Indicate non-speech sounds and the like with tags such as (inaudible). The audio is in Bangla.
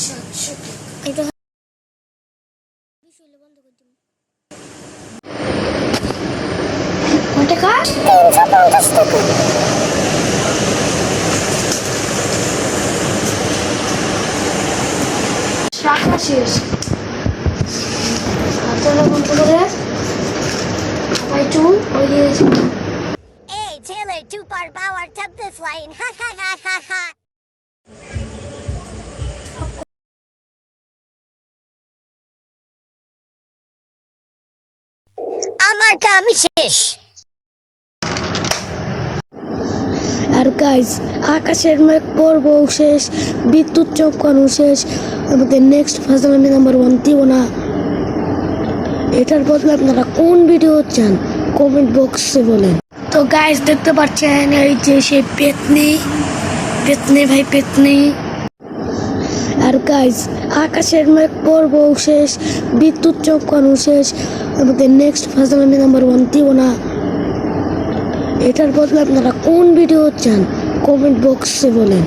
সাতশো টাকা এটা টাকা তিনশো পঞ্চাশ টাকা টাকা শেষ চুল ওই দিয়েছে Hey, Taylor, two-part power, tap this line. (laughs) Ha ha ha ha ha. আমার কাম শেষ আর গাইজ আকাশের মেঘ পর্ব শেষ বিদ্যুৎ চমকানো শেষ। আমাদের নেক্সট ফাজলামি নাম্বার ওয়ান দিব না এটার বদলে আপনারা কোন ভিডিও চান? কমেন্ট বক্সে বলেন। তো গাইস দেখতে পাচ্ছেন এই যে সেই পেতনি। পেতনি ভাই, পেতনি। আর গাইজ আকাশের মেঘ পর্ব শেষ, বিদ্যুৎ চমকানো শেষ। আমাদের নেক্সট ফাজলামি নাম্বার ওয়ান দিব না। এটার বদলে আপনারা কোন ভিডিও চান কমেন্ট বক্সে বলেন।